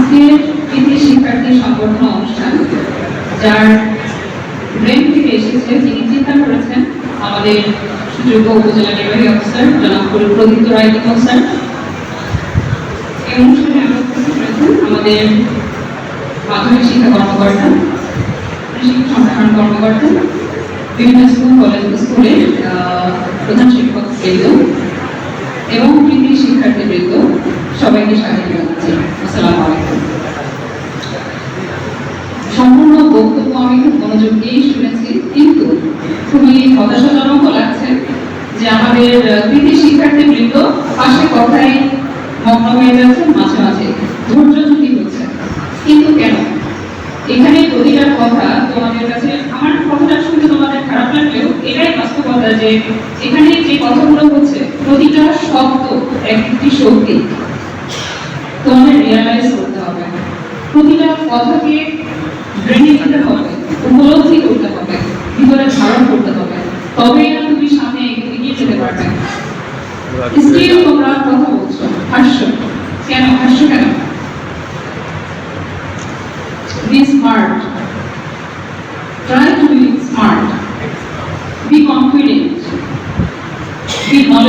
আজকের কৃতি শিক্ষার্থী সংবর্ধনা অনুষ্ঠান, যার ব্রেন থেকে এসেছে যিনি চিন্তা করেছেন আমাদের সুযোগ্য উপজেলা নির্বাহী অফিসার জনাব প্রদীপ্ত রায় দীপক স্যার এই অনুষ্ঠানে উপস্থিত রয়েছেন আমাদের মাধ্যমিক শিক্ষা কর্মকর্তা শিক্ষক সম্প্রসারণ কর্মকর্তা, বিভিন্ন স্কুল, কলেজ, স্কুলের প্রধান শিক্ষক বৃন্দ এবং কৃতি শিক্ষার্থী বৃন্দ সবাইকে স্বাগত জানাচ্ছি। আসসালামু আলাইকুম। সম্পূর্ণ বক্তব্য আমি খুব মনোযোগ দিয়েই শুনেছি, কিন্তু খুবই হতাশাজনক লাগছে যে আমাদের কৃতি শিক্ষার্থী বৃন্দ পাশে কথাই মগ্ন হয়ে যাচ্ছে, মাঝে মাঝে ধৈর্য চ্যুতি হচ্ছে। কিন্তু কেন? এখানে প্রতিটা কথা তোমাদের কাছে, আমার কথাটা শুনতে তোমাদের খারাপ লাগলেও বাস্তবতা যে এখানে যে কথাগুলো হচ্ছে প্রতিটা শব্দ একটি শক্তি। তোমাদের রিয়ালাইজ করতে হবে। প্রতিটা কথাকে ব্রেনে নিতে হবে উপলব্ধি করতে হবে ভিতরে ধারণ করতে হবে। তবেই না তুমি সামনে এগিয়ে যেতে পারবে। স্টিল তোমরা কথা বলছো হাস্য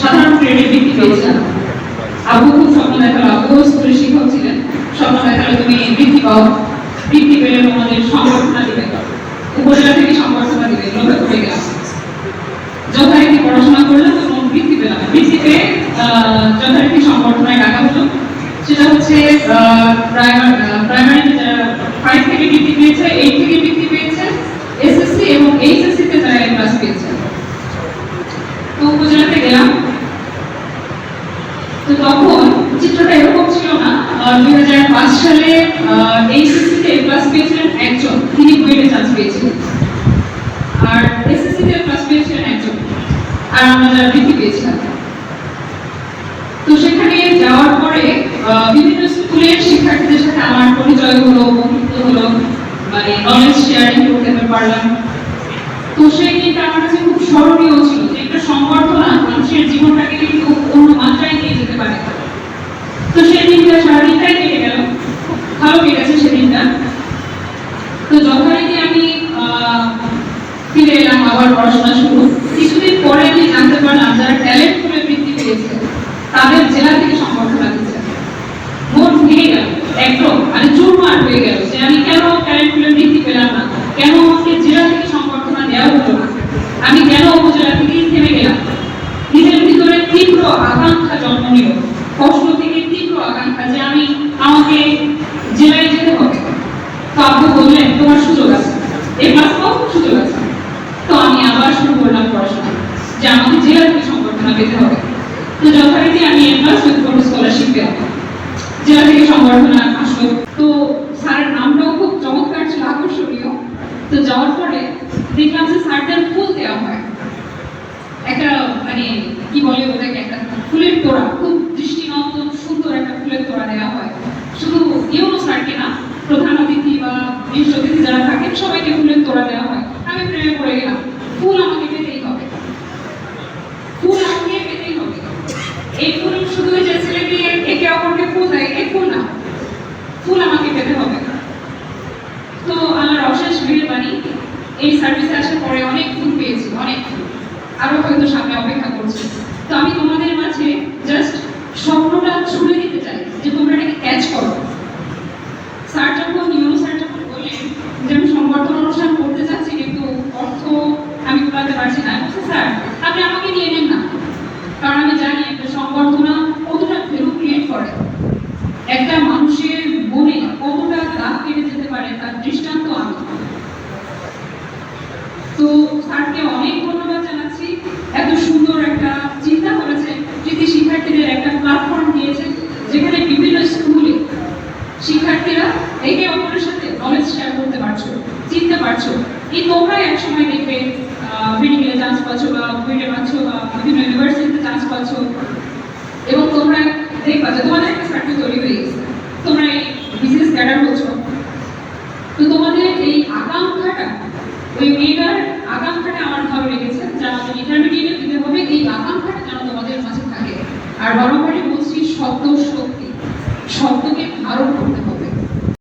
সাধারণ ক্রেডিট বৃত্তি পেয়েছিলাম আবু খুব দেখাল, আবু স্কুলের শিক্ষক ছিলেন। দেখাল তুমি বৃত্তি পাও বৃত্তি পেলে তোমাদের সংবর্ধনা দিবে। উপজেলা থেকে সংবর্ধনা দিবে লোকে করে গেলাম। যথারীতি পড়াশোনা করলাম এবং বৃত্তি পেলাম। বৃত্তি পেয়ে যথারীতি সংবর্ধনায় ডাকা হলো। সেটা হচ্ছে প্রাইমারিতে যারা ফাইভ থেকে বৃত্তি পেয়েছে এইট থেকে বৃত্তি পেয়েছে এসএসসি এবং এইচএসসি তে যারা এ ক্লাস পেয়েছে তো উপজেলাতে গেলাম তো তখন চিত্রটা এরকম ছিল না। দুই হাজার পাঁচ সালে এইচএসসি তে ক্লাস পেয়েছিলেন একজন। তিনি বুয়েটে চান্স পেয়েছিলেন। আর এসএসসি তে ক্লাস পেয়েছিলেন একজন। আর আমরা যারা বৃত্তি পেয়েছিলাম। তো সেখানে যাওয়ার পরে বিভিন্ন স্কুলের শিক্ষার্থীদের সাথে আমার পরিচয় হলো, বন্ধুত্ব হলো মানে নলেজ শেয়ারিং করতে পারলাম। তো সেই দিনটা আমার কাছে খুব স্মরণীয় ছিল যে একটা সংবর্ধনা মানুষের জীবনটাকে কিন্তু অন্য মাত্রায় নিয়ে যেতে পারে তো সেই দিনটা সারাদিনটাই কেটে গেল ভালো কেটেছে সেদিনটা তো যথারীতি আমি আহ, ফিরে এলাম আবার পড়াশোনা শুরু, কিছুদিন পরে আমি জানতে পারলাম যারা ট্যালেন্ট করে বৃত্তি পেয়েছে, তাদের জেলা থেকে সংবর্ধনা দিচ্ছে। মন ভেঙে গেল, একদম মানে চুরমার হয়ে গেল যে আমি কেন ট্যালেন্ট করে পেলাম না? কেন আমাকে জেলা থেকে সংবর্ধনা দেওয়া না? আমি কেন উপজেলা থেকেই থেমে গেলাম? নিজের ভিতরে তীব্র আকাঙ্ক্ষা জন্ম নিল, কষ্ট থেকে তীব্র আকাঙ্ক্ষা যে আমি আমাকে জেলায় যেতে হবে। তো আব্বু বললেন, তোমার সুযোগ আছে এই ক্লাস পাও সুযোগ আছে তো আমি আবার শুরু করলাম পড়াশোনা যে আমাকে জেলা থেকে সংবর্ধনা পেতে হবে। তো যথারীতি আমি এডভান্স উইথ কোনো স্কলারশিপ পেলাম। জেলা থেকে সংবর্ধনা আসলো। তো স্যারের নামটাও খুব চমৎকার ছিল, আকর্ষণীয়। তো যাওয়ার পরে দেখলাম যে স্যারদের ফুল দেওয়া হয়। একটা মানে কি বলে ওটাকে, একটা ফুলের তোড়া, খুব দৃষ্টিনন্দন সুন্দর একটা ফুলের তোড়া দেওয়া হয় শুধু ইউনো স্যারকে না প্রধান অতিথি বা বিশেষ অতিথি যারা থাকেন সবাইকে ফুলের তোড়া দেওয়া হয় আমি প্রেমে পড়ে গেলাম ফুল আমাকে পেতেই হবে ফুল আমাকে পেতেই হবে এই ফুল শুধু ওই যে ছেলেকে একে অপরকে ফুল দেয় এই ফুল না ফুল আমাকে পেতে হবে। তো আমার অশেষ মেহরবানি, এই সার্ভিসে আসার পরে অনেক ফুল পেয়েছি, অনেক ফুল। আরও হয়তো সামনে অপেক্ষা করছি। তো আমি তোমাদের তো স্যারকে অনেক ধন্যবাদ জানাচ্ছি। এত সুন্দর একটা চিন্তা করেছেন শিক্ষার্থীদের একটা প্ল্যাটফর্ম দিয়েছেন যেখানে বিভিন্ন স্কুলে শিক্ষার্থীরা একে অপরের সাথে নলেজ শেয়ার করতে পারছ, চিনতে পারছ। এই তোমরা একসময় দেখবে মেডিকেলে চান্স পাচ্ছ বা কুইটে পাচ্ছ বা বিভিন্ন ইউনিভার্সিটিতে চান্স পাচ্ছ। এবং তোমরা দেখবা যে তোমাদের